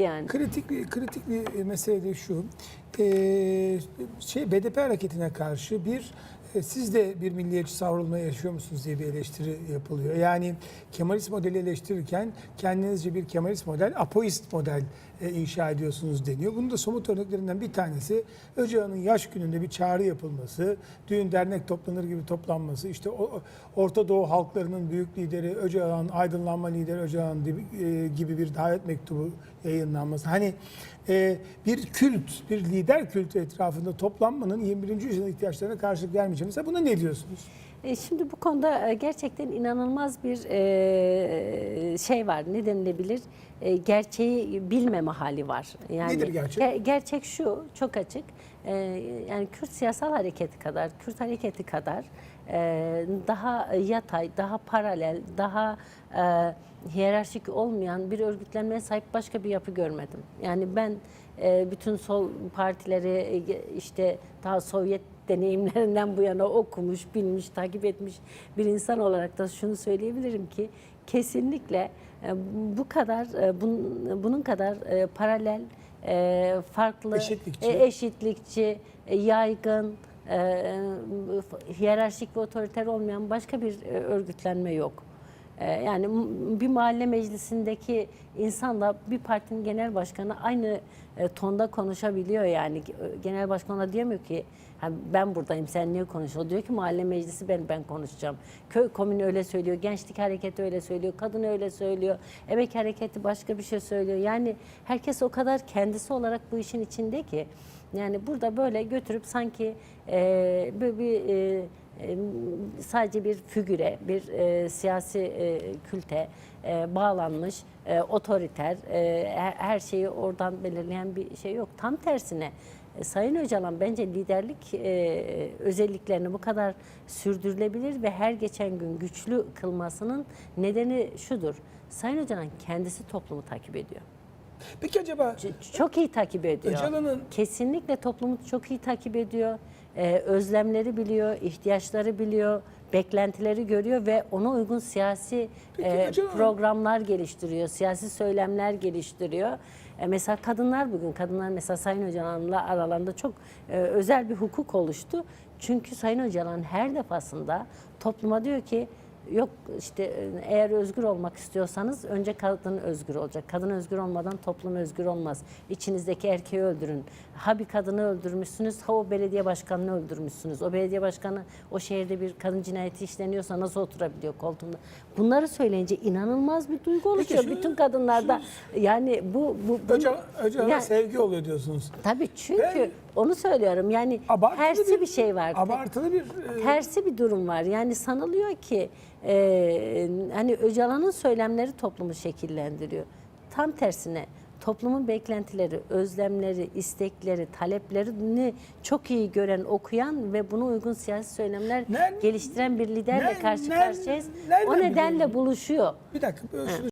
yani. Kritik bir kritik bir mesele de şu. Ee, şey BDP hareketine karşı bir e, siz de bir milliyetçi savrulma yaşıyor musunuz diye bir eleştiri yapılıyor. Yani Kemalist modeli eleştirirken kendinizce bir Kemalist model, apoist model e, inşa ediyorsunuz deniyor. Bunun da somut örneklerinden bir tanesi Öcalan'ın yaş gününde bir çağrı yapılması, düğün dernek toplanır gibi toplanması, işte o, Orta Doğu halklarının büyük lideri Öcalan, aydınlanma lideri Öcalan e, gibi bir davet mektubu yayınlanması. Hani e, bir kült, bir lider kültü etrafında toplanmanın 21. yüzyılın ihtiyaçlarına karşılık vermeyeceğini. Mesela buna ne diyorsunuz? E, Şimdi bu konuda e, gerçekten inanılmaz bir e, şey var. Ne denilebilir? Gerçeği bilmeme hali var. Yani Nedir gerçek? ge- gerçek şu, çok açık. Yani Kürt siyasal hareketi kadar, Kürt hareketi kadar daha yatay, daha paralel, daha hiyerarşik olmayan bir örgütlenmeye sahip başka bir yapı görmedim. Yani ben bütün sol partileri işte daha Sovyet deneyimlerinden bu yana okumuş, bilmiş, takip etmiş bir insan olarak da şunu söyleyebilirim ki kesinlikle e, bu kadar e, bun- bunun kadar e, paralel, farklı, Eşitlikçi. eşitlikçi, yaygın, hiyerarşik ve otoriter olmayan başka bir örgütlenme yok. E, Yani bir mahalle meclisindeki insanla bir partinin genel başkanı aynı e, tonda konuşabiliyor yani. E, Genel başkan ona diyemiyor ki "Ha, ben buradayım sen niye konuşuyorsun? Diyor ki mahalle meclisi ben ben konuşacağım. Köy komünü öyle söylüyor, gençlik hareketi öyle söylüyor, kadın öyle söylüyor, emek hareketi başka bir şey söylüyor. Yani herkes o kadar kendisi olarak bu işin içinde ki yani burada böyle götürüp sanki e, böyle bir e, sadece bir figüre, bir e, siyasi e, külte e, bağlanmış, e, otoriter, e, her, her şeyi oradan belirleyen bir şey yok. Tam tersine e, Sayın Öcalan bence liderlik e, özelliklerini bu kadar sürdürülebilir ve her geçen gün güçlü kılmasının nedeni şudur. Sayın Öcalan kendisi toplumu takip ediyor. Peki acaba Çok iyi takip ediyor. Öcalan'ın- Kesinlikle toplumu çok iyi takip ediyor. Ee, özlemleri biliyor, ihtiyaçları biliyor, beklentileri görüyor ve ona uygun siyasi Peki e, Öcalan- programlar geliştiriyor, siyasi söylemler geliştiriyor. E, mesela kadınlar bugün, kadınlar mesela Sayın Öcalan'la aralarında çok e, özel bir hukuk oluştu. Çünkü Sayın Öcalan her defasında topluma diyor ki Yok işte eğer özgür olmak istiyorsanız önce kadın özgür olacak. Kadın özgür olmadan toplum özgür olmaz. İçinizdeki erkeği öldürün. Ha bir kadını öldürmüşsünüz, ha o belediye başkanını öldürmüşsünüz. O belediye başkanı o şehirde bir kadın cinayeti işleniyorsa nasıl oturabiliyor koltuğunda? Bunları söyleyince inanılmaz bir duygu oluşuyor. şu- Bütün kadınlarda yani bu bu, Öcalan, Öcalan'a Yani- sevgi oluyor diyorsunuz? tabii çünkü Ben- onu söylüyorum. Yani tersi bir, şey var. Abartılı bir e, tersi bir durum var. Yani sanılıyor ki e, hani Öcalan'ın söylemleri toplumu şekillendiriyor. Tam tersine toplumun beklentileri, özlemleri, istekleri, taleplerini çok iyi gören, okuyan ve buna uygun siyasi söylemler Ner- geliştiren bir liderle ner- karşı ner- karşıyayız. nereden O nedenle biliyorsun? buluşuyor. bir dakika